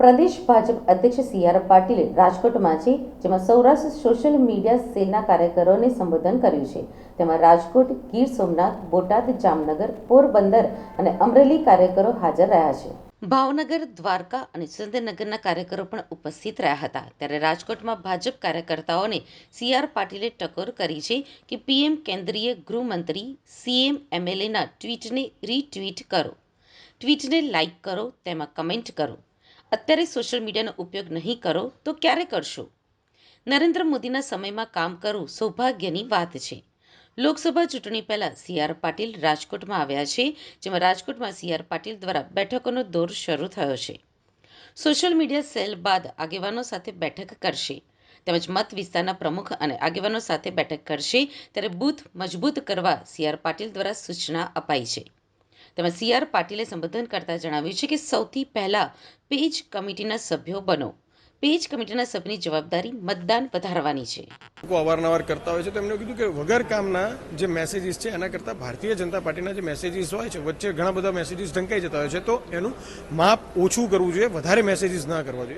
પ્રદેશ ભાજપ અધ્યક્ષ C R પાટીલે રાજકોટમાં છે જેમાં સૌરાષ્ટ્ર સોશિયલ મીડિયા સેલના કાર્યકરોને સંબોધન કર્યું છે. તેમાં રાજકોટ, ગીર સોમનાથ, બોટાદ, જામનગર, પોરબંદર અને અમરેલી કાર્યકરો હાજર રહ્યા છે. ભાવનગર, દ્વારકા અને સુરેન્દ્રનગરના કાર્યકરો પણ ઉપસ્થિત રહ્યા હતા. ત્યારે રાજકોટમાં ભાજપ કાર્યકર્તાઓને સી આર પાટીલે ટકોર કરી છે કે પીએમ કેન્દ્રીય ગૃહમંત્રી, સીએમ એમએલએના ટ્વીટને રીટ્વીટ કરો. ટ્વીટને લાઇક કરો, તેમાં કમેન્ટ કરો. અત્યારે સોશિયલ મીડિયાનો ઉપયોગ નહીં કરો, તો ક્યારે કરશો? નરેન્દ્ર મોદીના સમયમાં કામ કરવું સૌભાગ્યની વાત છે. લોકસભા ચૂંટણી પહેલાં સી આર પાટીલ રાજકોટમાં આવ્યા છે, જેમાં રાજકોટમાં સી આર પાટીલ દ્વારા બેઠકોનો દોર શરૂ થયો છે. સોશિયલ મીડિયા સેલ બાદ આગેવાનો સાથે બેઠક કરશે. તેમજ મત વિસ્તારના પ્રમુખ અને આગેવાનો સાથે બેઠક કરશે, ત્યારે બૂથ મજબૂત કરવા સી આર પાટીલ દ્વારા સૂચના અપાઈ છે. તેમજ સી આર પાટીલે સંબોધન કરતા જણાવ્યું છે કે સૌથી પહેલા પેજ કમિટીના સભ્યો બનો. પેજ કમિટીના સભ્યની જવાબદારી મતદાન વધારવાની છે. લોકો અવારનવાર કરતા હોય છે. તો એમણે કીધું કે વગર કામના જે મેસેજીસ છે, એના કરતાં ભારતીય જનતા પાર્ટીના જે મેસેજીસ હોય છે, વચ્ચે ઘણા બધા મેસેજીસ ઢંકાઈ જતા હોય છે. તો એનું માપ ઓછું કરવું જોઈએ, વધારે મેસેજીસ ના કરવા જોઈએ.